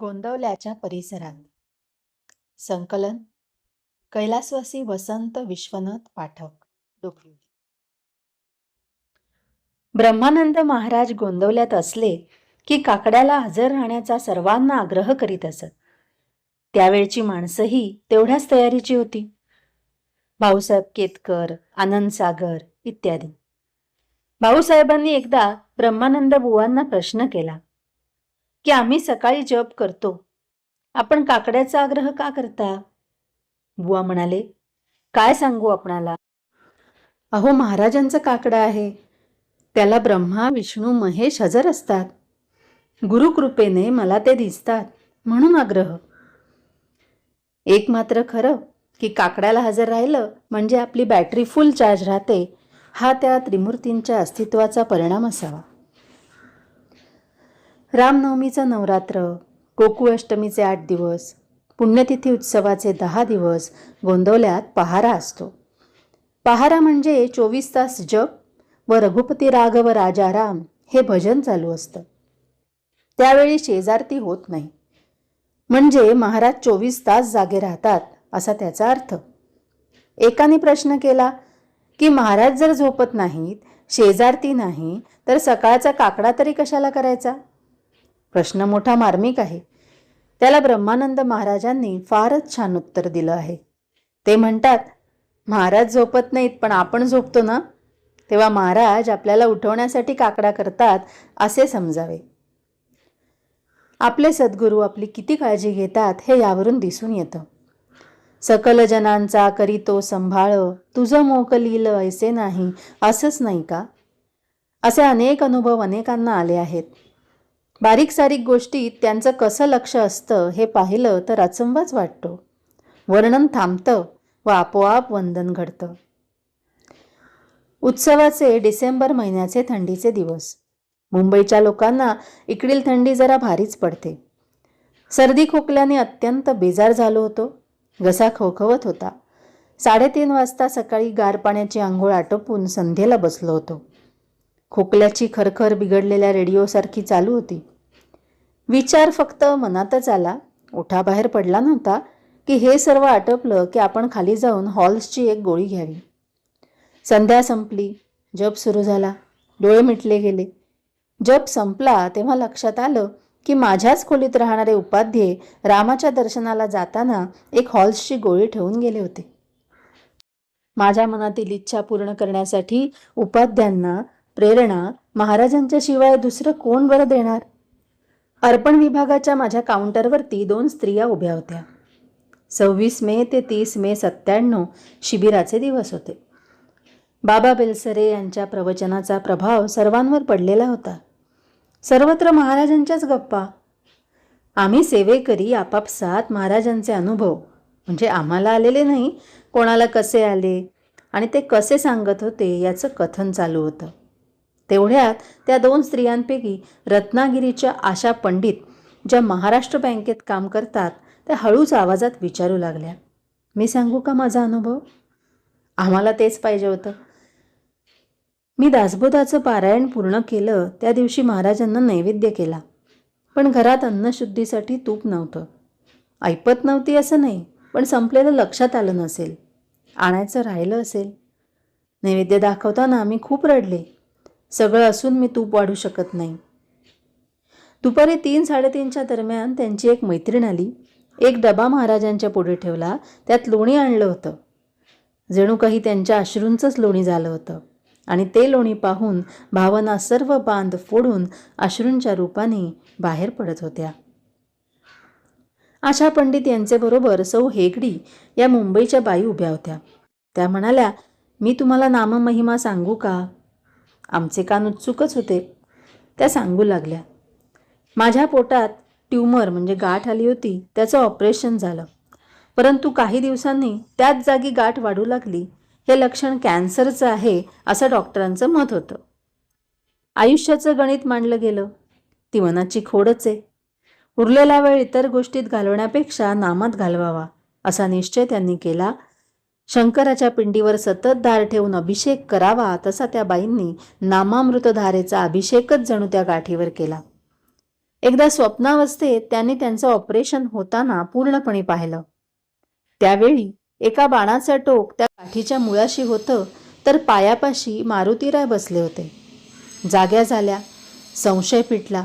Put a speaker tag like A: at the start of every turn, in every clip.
A: गोंदवल्याच्या परिसरात. संकलन. कैलासवासी वसंत विश्वनाथ पाठक डोंबिवली. ब्रह्मानंद महाराज गोंदवल्यात असले की काकड्याला हजर राहण्याचा सर्वांना आग्रह करीत असत. त्यावेळची माणसंही तेवढ्याच तयारीची होती. भाऊसाहेब केतकर आनंद सागर इत्यादी. भाऊसाहेबांनी एकदा ब्रह्मानंद बुवांना प्रश्न केला की आम्ही सकाळी जप करतो. आपण काकड्याचा आग्रह का करता? बुवा म्हणाले काय सांगू आपणाला? अहो महाराजांचं काकडा आहे. त्याला ब्रह्मा विष्णू महेश हजर असतात. गुरुकृपेने मला ते दिसतात म्हणून आग्रह. एक मात्र खरं की काकड्याला हजर राहिलं म्हणजे आपली बॅटरी फुल चार्ज राहते हा त्या त्रिमूर्तींच्या अस्तित्वाचा परिणाम असावा. रामनवमीचं नवरात्र गोकुळाष्टमीचे आठ दिवस पुण्यतिथी उत्सवाचे दहा दिवस गोंदवल्यात पहारा असतो. पहारा म्हणजे चोवीस तास जप व रघुपती राघव राजाराम हे भजन चालू असतं. त्यावेळी शेजारती होत नाही. म्हणजे महाराज चोवीस तास जागे राहतात असा त्याचा अर्थ. एकाने प्रश्न केला की महाराज जर झोपत नाहीत शेजारती नाही तर सकाळचा काकडा तरी कशाला करायचा? प्रश्न मोठा मार्मिक आहे. त्याला ब्रह्मानंद महाराजांनी फारच छान उत्तर दिलं आहे. ते म्हणतात महाराज झोपत नाहीत पण आपण झोपतो ना? तेव्हा महाराज आपल्याला उठवण्यासाठी काकडा करतात असे समजावे. आपले सद्गुरू आपली किती काळजी घेतात हे यावरून दिसून येतं. सकल जनांचा करीतो संभाळ तुझं मोकलील ऐसे नाही असंच नाही का? असे अनेक अनुभव अनेकांना आले आहेत. बारीक सारीक गोष्टीत त्यांचं कसं लक्ष असतं हे पाहिलं तर अचंबाच वाटतो. वर्णन थांबतं व आपोआप वंदन घडतं. उत्सवाचे डिसेंबर महिन्याचे थंडीचे दिवस. मुंबईच्या लोकांना इकडील थंडी जरा भारीच पडते. सर्दी खोकल्याने अत्यंत बेजार झालो होतो. घसा खवखवत होता. साडेतीन वाजता सकाळी गार पाण्याची आंघोळ आटोपून संध्येला बसलो होतो. खोकल्याची खरखर बिघडलेल्या रेडिओसारखी चालू होती. विचार फक्त मनातच आला. ओठाबाहेर पडला नव्हता की हे सर्व आटपलं की आपण खाली जाऊन हॉल्सची एक गोळी घ्यावी. संध्या संपली. जप सुरू झाला. डोळे मिटले गेले. जप संपला तेव्हा लक्षात आलं की माझ्याच खोलीत राहणारे उपाध्ये रामाच्या दर्शनाला जाताना एक हॉल्सची गोळी ठेवून गेले होते. माझ्या मनातील इच्छा पूर्ण करण्यासाठी उपाध्यांना प्रेरणा महाराजांच्या शिवाय दुसरं कोण बरं देणार? अर्पण विभागाच्या माझ्या काउंटरवरती दोन स्त्रिया उभ्या होत्या. सव्वीस मे ते तीस मे सत्त्याण्णव शिबिराचे दिवस होते. बाबा बेलसरे यांच्या प्रवचनाचा प्रभाव सर्वांवर पडलेला होता. सर्वत्र महाराजांच्याच गप्पा. आम्ही सेवेकरी आपापसात महाराजांचे अनुभव. म्हणजे आम्हाला आलेले नाही कोणाला कसे आले आणि ते कसे सांगत होते याचं कथन चालू होतं. तेवढ्यात त्या दोन स्त्रियांपैकी रत्नागिरीच्या आशा पंडित ज्या महाराष्ट्र बँकेत काम करतात त्या हळूच आवाजात विचारू लागल्या. मी सांगू का माझा अनुभव? आम्हाला तेच पाहिजे होतं. मी दासबोधाचं पारायण पूर्ण केलं त्या दिवशी महाराजांना नैवेद्य केला. पण घरात अन्नशुद्धीसाठी तूप नव्हतं. ऐपत नव्हती असं नाही पण संपलेलं लक्षात आलं नसेल. आणायचं राहिलं असेल. नैवेद्य दाखवताना मी खूप रडले. सगळं असून मी तूप वाढू शकत नाही. दुपारी तीन साडेतीनच्या दरम्यान त्यांची एक मैत्रीण आली. एक डबा महाराजांच्या पुढे ठेवला. त्यात लोणी आणलं होतं. जणू काही त्यांच्या अश्रूंचंच लोणी झालं होतं. आणि ते लोणी पाहून भावना सर्व बांध फोडून अश्रूंच्या रूपाने बाहेर पडत होत्या. आशा पंडित यांचेबरोबर सौ हेगडी या मुंबईच्या बाई उभ्या होत्या. त्या म्हणाल्या मी तुम्हाला नाममहिमा सांगू का? आमचे कान उत्सुकच होते. त्या सांगू लागल्या. माझ्या पोटात ट्यूमर म्हणजे गाठ आली होती त्याचं ऑपरेशन झालं. परंतु काही दिवसांनी त्याच जागी गाठ वाढू लागली. हे लक्षण कॅन्सरचं आहे असं डॉक्टरांचं मत होतं. आयुष्याचं गणित मांडलं गेलं. ती मनाची खोडच आहे. उरलेला वेळ इतर गोष्टीत घालवण्यापेक्षा नामात घालवावा असा निश्चय त्यांनी केला. शंकराच्या पिंडीवर सतत धार ठेवून अभिषेक करावा तसा त्या बाईंनी नामामृतधारेचा अभिषेकच जणू त्या गाठीवर केला. एकदा स्वप्नावस्थेत त्यांनी त्यांचं ऑपरेशन होताना पूर्णपणे पाहिलं. त्यावेळी एका बाणाचं टोक त्या काठीच्या मुळाशी होतं तर पायापाशी मारुतीराय बसले होते. जाग्या झाल्या संशय पिटला.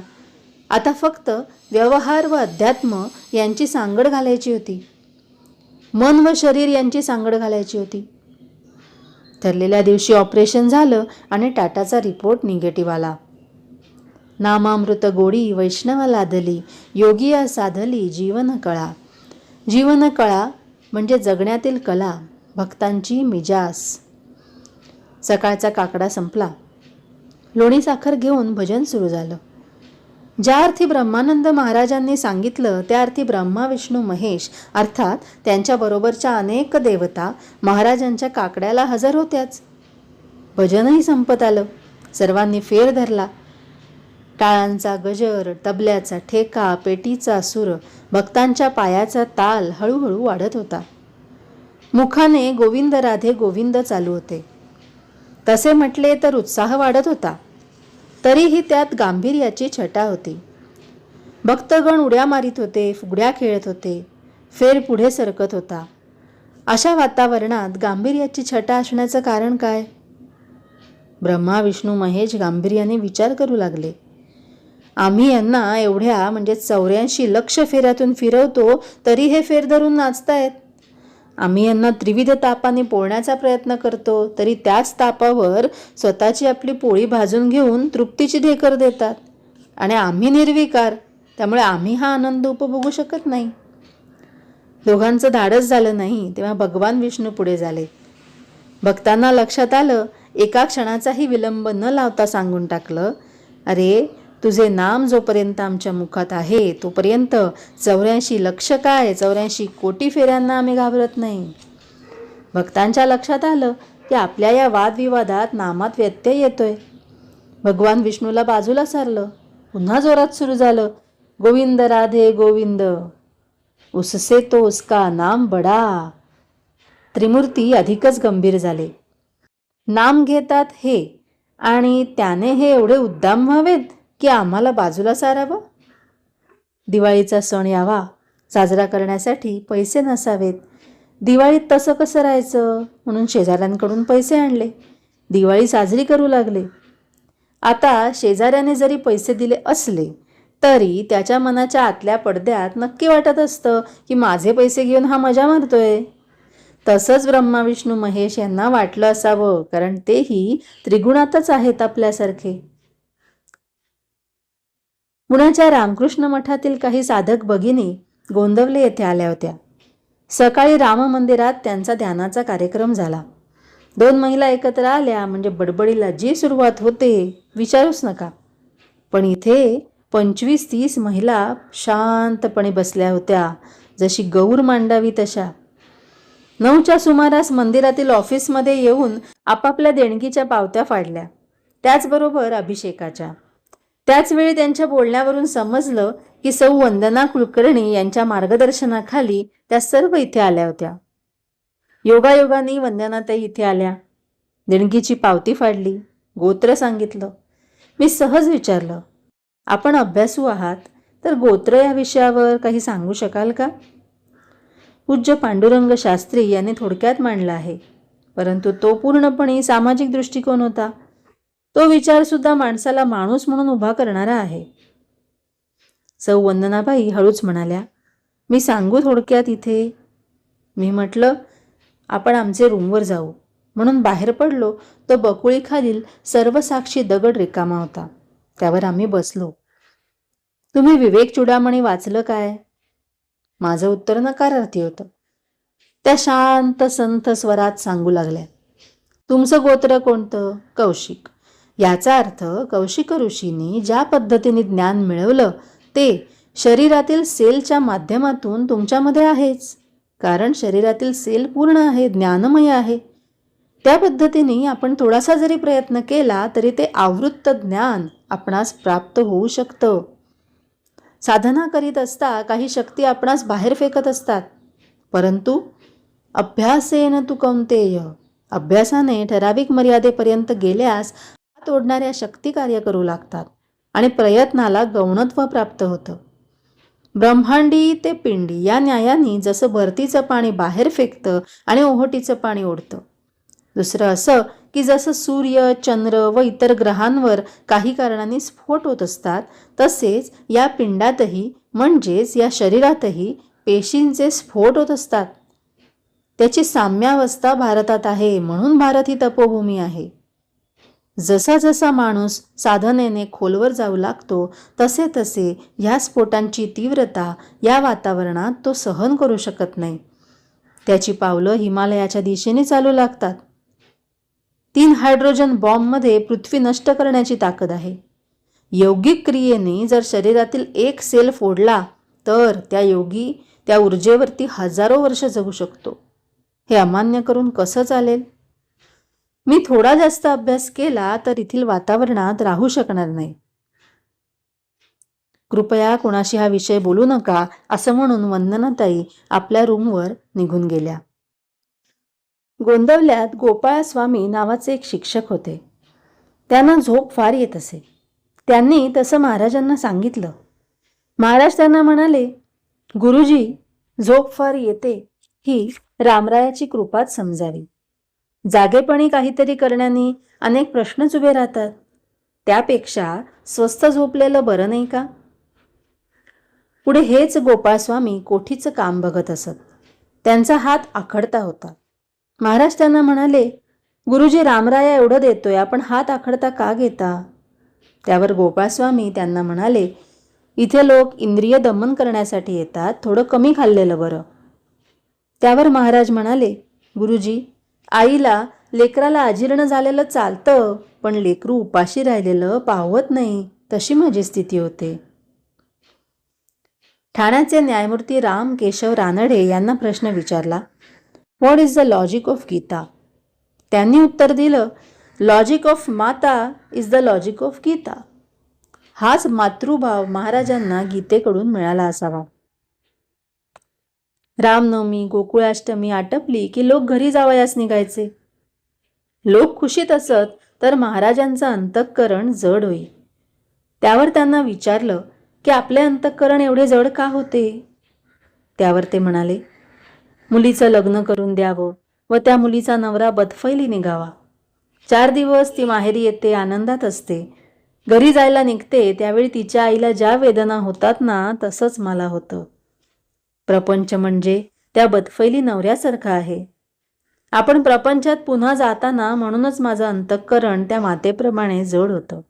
A: आता फक्त व्यवहार व अध्यात्म यांची सांगड घालायची होती. मन व शरीर यांची सांगड घालायची होती. ठरलेल्या दिवशी ऑपरेशन झालं आणि टाटाचा रिपोर्ट निगेटिव्ह आला. नामामृत गोडी वैष्णव लादली योगिया साधली जीवन कळा. जीवन कळा म्हणजे जगण्यातील कला भक्तांची मिजास सकाळचा काकडा संपला. लोणी साखर घेऊन भजन सुरू झालं. ज्या अर्थी ब्रह्मानंद महाराजांनी सांगितलं त्या अर्थी ब्रह्मा विष्णू महेश अर्थात त्यांच्याबरोबरच्या अनेक देवता महाराजांच्या काकड्याला हजर होत्याच. भजनही संपत आलं. सर्वांनी फेर धरला. टाळांचा गजर तबल्याचा ठेका पेटीचा सूर भक्तांच्या पायाचा ताल हळूहळू वाढत होता. मुखाने गोविंद राधे गोविंद चालू होते. तसे म्हटले तर उत्साह वाढत होता. तरीही त्यात गांभीर्याची छटा होती. भक्तगण उड्या मारित होते फुगड्या खेळत होते फेर पुढे सरकत होता. अशा वातावरणात गांभीर्याची छटा असण्याचं कारण काय? ब्रह्मा विष्णू महेश गांभीर्याने विचार करू लागले. आम्ही यांना एवढ्या म्हणजे चौऱ्याऐंशी लक्ष फेऱ्यातून फिरवतो तरी हे फेर धरून नाचतायत. आम्ही यांना त्रिविध तापाने पोळण्याचा प्रयत्न करतो तरी त्याच तापावर स्वतःची आपली पोळी भाजून घेऊन तृप्तीची ढेकर देतात. आणि आम्ही निर्विकार त्यामुळे आम्ही हा आनंद उपभोगू शकत नाही. दोघांचं धाडस झालं नाही तेव्हा भगवान विष्णू पुढे झाले. भक्तांना लक्षात आलं एका क्षणाचाही विलंब न लावता सांगून टाकलं अरे तुझे नाम जोपर्यंत आमच्या मुखात आहे तोपर्यंत चौऱ्याऐंशी लक्ष काय? चौऱ्याऐंशी कोटी फेऱ्यांना आम्ही घाबरत नाही. भक्तांच्या लक्षात आलं की आपल्या या वादविवादात नामात व्यत्यय येतोय. भगवान विष्णूला बाजूला सारलं. पुन्हा जोरात सुरू झालं. गोविंद राधे गोविंद. उससे तो उसका नाम बडा. त्रिमूर्ती अधिकच गंभीर झाले. नाम घेतात हे आणि त्याने हे एवढे उद्दाम व्हावेत? की आम्हाला बाजूला सारावं? दिवाळीचा सण यावा साजरा करण्यासाठी पैसे नसावेत. दिवाळीत तसं कसं राहायचं? म्हणून शेजाऱ्यांकडून पैसे आणले. दिवाळी साजरी करू लागले. आता शेजाऱ्याने जरी पैसे दिले असले तरी त्याच्या मनाच्या आतल्या पडद्यात नक्की वाटत असतं की माझे पैसे घेऊन हा मजा मारतोय. तसंच ब्रह्मा विष्णू महेश यांना वाटलं असावं कारण तेही त्रिगुणातच आहेत आपल्यासारखे. पुण्याच्या रामकृष्ण मठातील काही साधक भगिनी गोंदवले येथे आल्या होत्या. सकाळी राम मंदिरात त्यांचा ध्यानाचा कार्यक्रम झाला. दोन महिला एकत्र आल्या म्हणजे बडबडीला जी सुरुवात होते विचारूच नका. पण इथे पंचवीस तीस महिला शांतपणे बसल्या होत्या जशी गौर मांडावी तशा. नऊच्या सुमारास मंदिरातील ऑफिसमध्ये येऊन आपापल्या देणगीच्या पावत्या फाडल्या. त्याचबरोबर अभिषेकाच्या. त्याचवेळी त्यांच्या बोलण्यावरून समजलं की सौ वंदना कुलकर्णी यांच्या मार्गदर्शनाखाली त्या सर्व इथे आल्या होत्या. योगायोगाने त्या इथे आल्या. देणगीची पावती फाडली. गोत्र सांगितलं. मी सहज विचारलं आपण अभ्यासू आहात? तर गोत्र या विषयावर काही सांगू शकाल का? पूज्य पांडुरंग शास्त्री यांनी थोडक्यात मांडला आहे. परंतु तो पूर्णपणे सामाजिक दृष्टिकोन होता. तो विचारसुद्धा माणसाला माणूस म्हणून उभा करणारा आहे. सौ वंदनाबाई हळूच म्हणाल्या मी सांगू थोडक्यात इथे. मी म्हटलं आपण आमचे रूमवर जाऊ. म्हणून बाहेर पडलो. तो बकुळीखालील सर्व साक्षी दगड रिकामा होता. त्यावर आम्ही बसलो. तुम्ही विवेक चुडामणी वाचलं काय? माझं उत्तर नकारार्थी होतं. त्या शांत संत स्वरात सांगू लागल्या तुमचं गोत्र कोणतं? कौशिक. याचा अर्थ कौशिक ऋषींनी ज्या पद्धतीने ज्ञान मिळवलं ते शरीरातील सेलच्या माध्यमातून तुमच्यामध्ये आहेच. कारण शरीरातील सेल पूर्ण आहे ज्ञानमय आहे. त्या पद्धतीने आपण थोडासा जरी प्रयत्न केला तरी ते आवृत्त ज्ञान आपणास प्राप्त होऊ शकतं. साधना करीत असता काही शक्ती आपणास बाहेर फेकत असतात. परंतु अभ्यासेन तू कौंतेय अभ्यासाने ठराविक मर्यादेपर्यंत गेल्यास तोडणाऱ्या ओढणाऱ्या शक्ती कार्य करू लागतात आणि प्रयत्नाला गौणत्व प्राप्त होतं. ब्रह्मांडी ते पिंडी या न्यायाने जसं भरतीचं पाणी बाहेर फेकतं आणि ओहोटीचं पाणी ओढतं. दुसरं असं की जसं सूर्य चंद्र व इतर ग्रहांवर काही कारणाने स्फोट होत असतात तसेच या पिंडातही म्हणजेच या शरीरातही पेशींचे स्फोट होत असतात. त्याची साम्यावस्था भारतात आहे म्हणून भारत ही तपोभूमी आहे. जसा जसा माणूस साधनेने खोलवर जाऊ लागतो तसे तसे ह्या स्फोटांची तीव्रता या वातावरणात तो सहन करू शकत नाही. त्याची पावलं हिमालयाच्या दिशेने चालू लागतात. तीन हायड्रोजन बॉम्बमध्ये पृथ्वी नष्ट करण्याची ताकद आहे. यौगिक क्रियेने जर शरीरातील एक सेल फोडला तर त्या योगी त्या ऊर्जेवरती हजारो वर्ष जगू शकतो. हे अमान्य करून कसं चालेल? मी थोडा जास्त अभ्यास केला तर येथील वातावरणात राहू शकणार नाही. कृपया कोणाशी हा विषय बोलू नका असं म्हणून वंदनाताई आपल्या रूमवर निघून गेल्या. गोंदवल्यात गोपाळ स्वामी नावाचे एक शिक्षक होते. त्यांना झोप फार येत असे. त्यांनी तसं महाराजांना सांगितलं. महाराज त्यांना म्हणाले गुरुजी झोप फार येते ही रामरायाची कृपाच समजावी. जागेपणी काहीतरी करण्याने अनेक प्रश्नच उभे राहतात. त्यापेक्षा स्वस्त झोपलेलं बरं नाही का? पुढे हेच गोपाळस्वामी कोठीचं काम बघत असत. त्यांचा हात आखडता होता. महाराज त्यांना म्हणाले गुरुजी रामराया एवढं देतोय आपण हात आखडता का घेता? त्यावर गोपाळस्वामी त्यांना म्हणाले इथे लोक इंद्रिय दमन करण्यासाठी येतात थोडं कमी खाल्लेलं बरं. त्यावर महाराज म्हणाले गुरुजी आईला लेकराला अजीर्ण झालेलं चालतं पण लेकरू उपाशी राहिलेलं पाहवत नाही तशी माझी स्थिती होते. ठाण्याचे न्यायमूर्ती राम केशव रानडे यांना प्रश्न विचारला what is the logic of Gita? त्यांनी उत्तर दिलं logic of mata is the logic of Gita. हाच मातृभाव महाराजांना गीतेकडून मिळाला असावा. रामनवमी गोकुळाष्टमी आटपली की लोक घरी जावयास निघायचे. लोक खुशीत असत तर महाराजांचं अंतःकरण जड होई. त्यावर त्यांना विचारलं की आपले अंतःकरण एवढे जड का होते? त्यावर ते म्हणाले मुलीचं लग्न करून द्यावं व त्या मुलीचा नवरा बदफैली निघावा. चार दिवस ती माहेरी येते आनंदात असते. घरी जायला निघते त्यावेळी तिच्या आईला ज्या वेदना होतात ना तसंच मला होतं. प्रपंच म्हणजे त्या बदफैली नवऱ्यासारखं आहे. आपण प्रपंचात पुन्हा जाताना म्हणूनच माझं अंतःकरण त्या मातेप्रमाणे जड होतं.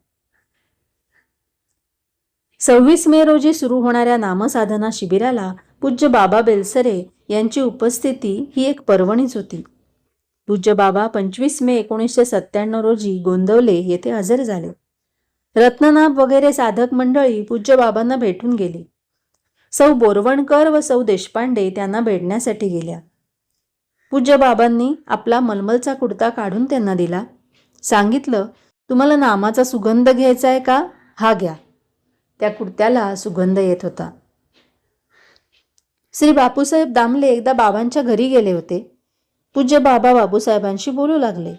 A: सव्वीस मे रोजी सुरू होणाऱ्या नामसाधना शिबिराला पूज्य बाबा बेलसरे यांची उपस्थिती ही एक पर्वणीच होती. पूज्य बाबा पंचवीस मे एकोणीसशे सत्त्याण्णव रोजी गोंदवले येथे हजर झाले. रत्ननाभ वगैरे साधक मंडळी पूज्य बाबांना भेटून गेली. सौ बोरवणकर व सौ देशपांडे त्यांना भेटण्यासाठी गेल्या. पूज्य बाबांनी आपला मलमलचा कुडता काढून त्यांना दिला. सांगितलं तुम्हाला नामाचा सुगंध घ्यायचा आहे का? हा घ्या. त्या कुडत्याला सुगंध येत होता. श्री बापूसाहेब दामले एकदा बाबांच्या घरी गेले होते. पूज्य बाबा बापूसाहेबांशी बोलू लागले.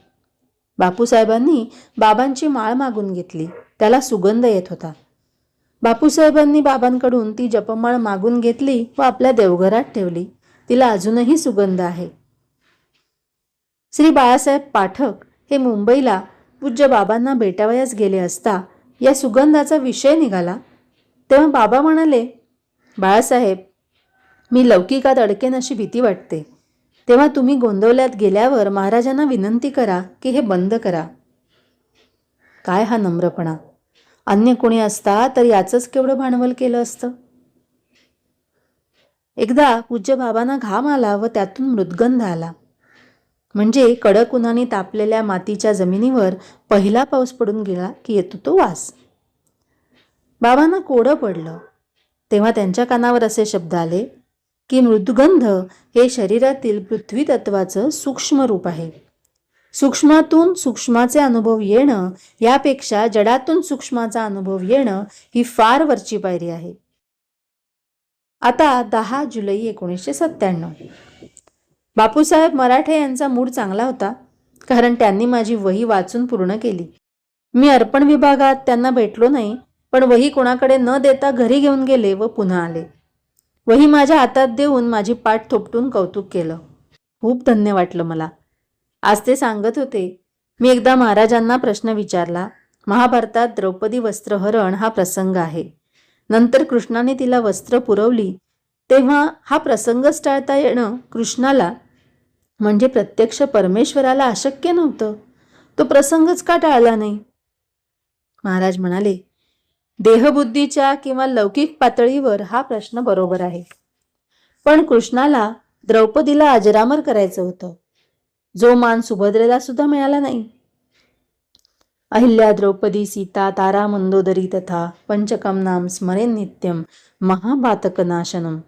A: बापूसाहेबांनी बाबांची माळ मागून घेतली. त्याला सुगंध येत होता. बापूसाहेबांनी बाबांकडून ती जपमाळ मागून घेतली व आपल्या देवघरात ठेवली. तिला अजूनही सुगंध आहे. श्री बाळासाहेब पाठक हे मुंबईला पूज्य बाबांना भेटावयास गेले असता या सुगंधाचा विषय निघाला. तेव्हा बाबा म्हणाले बाळासाहेब मी लौकिकात अडकेन अशी भीती वाटते. तेव्हा तुम्ही गोंदवल्यात गेल्यावर महाराजांना विनंती करा की हे बंद करा. काय हा नम्रपणा? अन्य कोणी असता तर याचंच केवढं भांडवल केलं असतं? एकदा पूज्य बाबांना घाम आला व त्यातून मृदगंध आला. म्हणजे कडक उन्हाने तापलेल्या मातीच्या जमिनीवर पहिला पाऊस पडून गेला की येतो तो वास. बाबांना कोडं पडलं. तेव्हा त्यांच्या कानावर असे शब्द आले की मृदगंध हे शरीरातील पृथ्वी तत्वाचं सूक्ष्म रूप आहे. सूक्ष्मातून सूक्ष्माचे अनुभव येणं यापेक्षा जडातून सूक्ष्माचा अनुभव येणं ही फार वरची पायरी आहे. आता दहा जुलै एकोणीसशे सत्त्याण्णव. बापूसाहेब मराठे यांचा मूड चांगला होता कारण त्यांनी माझी वही वाचून पूर्ण केली. मी अर्पण विभागात त्यांना भेटलो नाही पण वही कोणाकडे न देता घरी घेऊन गेले व पुन्हा आले. वही माझ्या हातात देऊन माझी पाठ थोपटून कौतुक केलं. खूप धन्य वाटलं मला. आज ते सांगत होते मी एकदा महाराजांना प्रश्न विचारला महाभारतात द्रौपदी वस्त्रहरण हा प्रसंग आहे. नंतर कृष्णाने तिला वस्त्र पुरवली तेव्हा हा प्रसंगच टाळता येणं कृष्णाला म्हणजे प्रत्यक्ष परमेश्वराला अशक्य नव्हतं. तो प्रसंगच का टाळला नाही? महाराज म्हणाले देहबुद्धीच्या किंवा लौकिक पातळीवर हा प्रश्न बरोबर आहे. पण कृष्णाला द्रौपदीला अजरामर करायचं होतं. जो मान सुभद्रेला सुद्धा मिळाला नाही. अहिल्या द्रौपदी सीता तारा मंदोदरी तथा पंचकम नाम स्मरेन नित्यम महाबातक नाशनम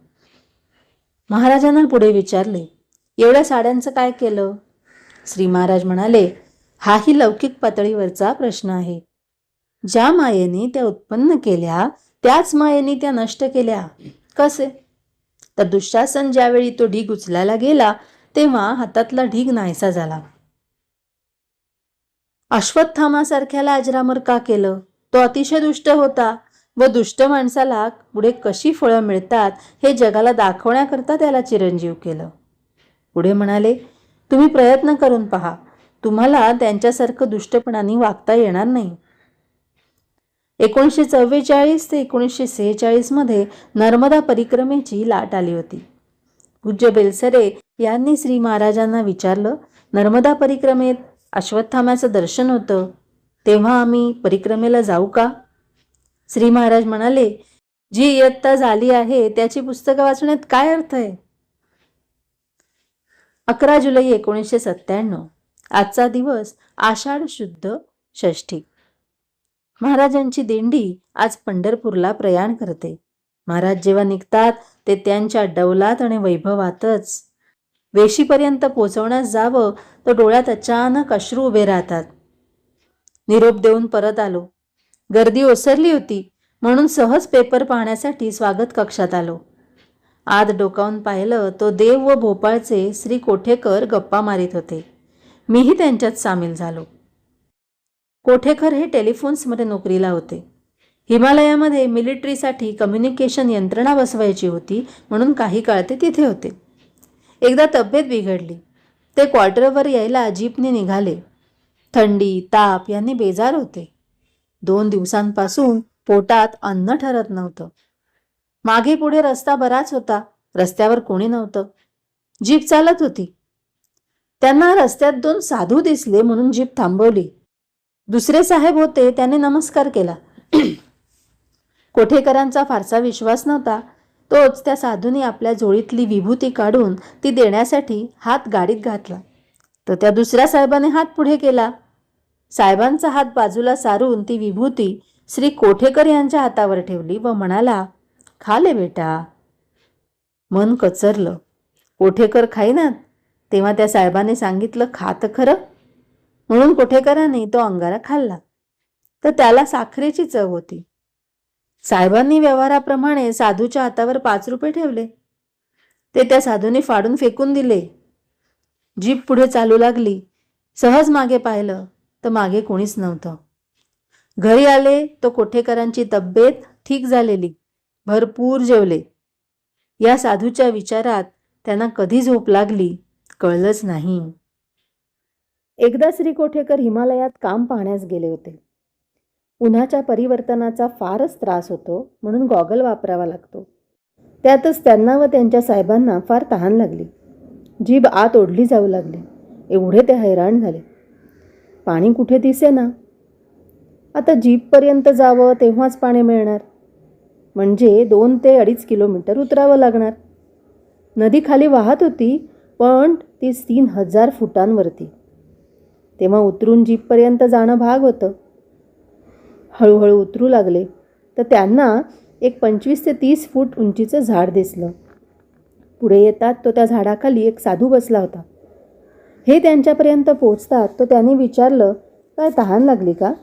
A: महाराजांना पुढे विचारले एवढ्या साड्यांचं काय केलं? श्री महाराज म्हणाले हाही लौकिक पातळीवरचा प्रश्न आहे. ज्या मायेने त्या उत्पन्न केल्या त्याच मायेने त्या नष्ट केल्या. कसे? तर दुःशासन ज्यावेळी तो ढीग उचलायला गेला तेव्हा हातातला ढीग नाहीसा झाला. अश्वत्थामासारख्याला अजरामर का केलं? तो अतिशय दुष्ट होता व दुष्ट माणसाला पुढे कशी फळं मिळतात हे जगाला दाखवण्याकरता त्याला चिरंजीव केलं. पुढे म्हणाले तुम्ही प्रयत्न करून पहा. तुम्हाला त्यांच्यासारखं दुष्टपणाने वागता येणार नाही. एकोणीसशे चव्वेचाळीस ते एकोणीसशे सेहेचाळीसमध्ये नर्मदा परिक्रमेची लाट आली होती. पूज्य बेलसरे यांनी श्री महाराजांना विचारलं नर्मदा परिक्रमेत अश्वत्थाम्याचं दर्शन होतं. तेव्हा आम्ही परिक्रमेला जाऊ का? श्री महाराज म्हणाले जी इयत्ता झाली आहे त्याची पुस्तकं वाचण्यात काय अर्थ आहे? अकरा जुलै एकोणीसशे सत्त्याण्णव आजचा दिवस आषाढ शुद्ध षष्ठी. महाराजांची दिंडी आज पंढरपूरला प्रयाण करते. महाराज जेव्हा निघतात ते त्यांच्या डौलात आणि वैभवातच वेशीपर्यंत पोचवण्यास जावं तर डोळ्यात अचानक अश्रू उभे राहतात. निरोप देऊन परत आलो. गर्दी ओसरली होती म्हणून सहज पेपर पाहण्यासाठी स्वागत कक्षात आलो. आत डोकावून पाहिलं तो देव व भोपाळचे श्री कोठेकर गप्पा मारित होते. मीही त्यांच्यात सामील झालो. कोठेकर हे टेलिफोन्समध्ये नोकरीला होते. हिमालयामध्ये मिलिटरीसाठी कम्युनिकेशन यंत्रणा बसवायची होती म्हणून काही काळ ते तिथे होते. एकदा तब्येत बिघडली. ते क्वार्टरवर यायला जीपने निघाले. थंडी ताप यांनी बेजार होते. दोन दिवसांपासून पोटात अन्न ठरत नव्हतं. मागे पुढे रस्ता बराच होता. रस्त्यावर कोणी नव्हतं. जीप चालत होती. त्यांना रस्त्यात दोन साधू दिसले म्हणून जीप थांबवली. दुसरे साहेब होते त्याने नमस्कार केला. कोठेकरांचा फारसा विश्वास नव्हता. तोच त्या साधूने आपल्या जोळीतली विभूती काढून ती देण्यासाठी हात गाडीत घातला. तर त्या दुसऱ्या साहेबाने हात पुढे केला. साहेबांचा हात बाजूला सारून ती विभूती श्री कोठेकर यांच्या हातावर ठेवली व म्हणाला खाले बेटा. मन कचरलं. कोठेकर खाईनात? तेव्हा त्या साहेबाने सांगितलं खात खरं. म्हणून कोठेकरांनी तो अंगारा खाल्ला. तर त्याला साखरेची चव होती. साहेबांनी व्यवहाराप्रमाणे साधूच्या हातावर पाच रुपये ठेवले. ते त्या साधूने फाडून फेकून दिले. जीप पुढे चालू लागली. सहज मागे पाहिलं तर मागे कोणीच नव्हतं. घरी आले तो कोठेकरांची तब्येत ठीक झालेली. भरपूर जेवले. या साधूच्या विचारात त्यांना कधी झोप लागली कळलंच नाही. एकदा श्री कोठेकर हिमालयात काम पाहण्यास गेले होते. उन्हाच्या परिवर्तनाचा फारच त्रास होतो म्हणून गॉगल वापरावा लागतो. त्यातच त्यांना व त्यांच्या साहेबांना फार तहान लागली. जीभ आत ओढली जाऊ लागली. एवढे ते हैराण झाले. पाणी कुठे दिसे ना? आता जीपपर्यंत जावं तेव्हाच पाणी मिळणार. म्हणजे दोन ते अडीच किलोमीटर उतरावं लागणार. नदी खाली वाहत होती पण ती तीन हजार फुटांवरती. तेव्हा उतरून जीपपर्यंत जाणं भाग होतं. हळूहळू उतरू लागले तर त्यांना एक पंचवीस ते तीस फूट उंचीचं झाड दिसलं. पुढे येतात तो त्या झाडाखाली एक साधू बसला होता. हे त्यांच्यापर्यंत पोचतात तो त्यांनी विचारलं काय तहान लागली का?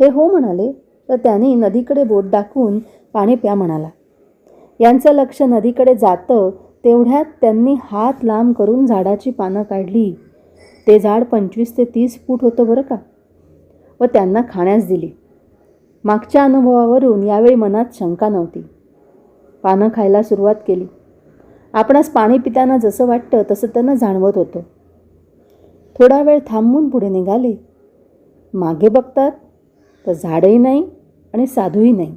A: हे हो म्हणाले. तर त्यांनी नदीकडे बोट दाखवून पाणी प्या म्हणाला. यांचं लक्ष नदीकडे जातं तेवढ्यात त्यांनी हात लांब करून झाडाची पानं काढली. ते झाड पंचवीस ते तीस फूट होतं बरं का? व त्यांना खाण्यास दिली. मागच्या अनुभवावरून यावेळी मनात शंका नव्हती. पानं खायला सुरुवात केली. आपणास पाणी पिताना जसं वाटतं तसं त्यांना जाणवत होतं. थोडा वेळ थांबून पुढे निघाले. मागे बघतात तर झाडही नाही आणि साधूही नाही.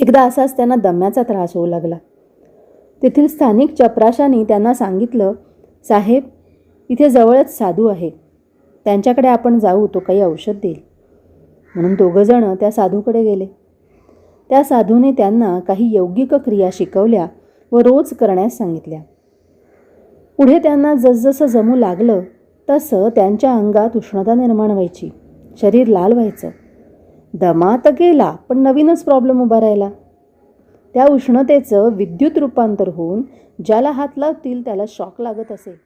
A: एकदा असाच त्यांना दम्याचा त्रास होऊ लागला. तेथील स्थानिक चपराशांनी त्यांना सांगितलं साहेब इथे जवळच साधू आहे. त्यांच्याकडे आपण जाऊ तो काही औषध देईल. म्हणून दोघंजणं त्या साधूकडे गेले. त्या साधूने त्यांना काही यौगिक क्रिया शिकवल्या व रोज करण्यास सांगितल्या. पुढे त्यांना जसजसं जमू लागलं तसं त्यांच्या अंगात उष्णता निर्माण व्हायची. शरीर लाल व्हायचं. दमा तर गेला पण नवीनच प्रॉब्लेम उभा राहिला. त्या उष्णतेचं विद्युत रूपांतर होऊन ज्याला हात लावतील त्याला शॉक लागत असेल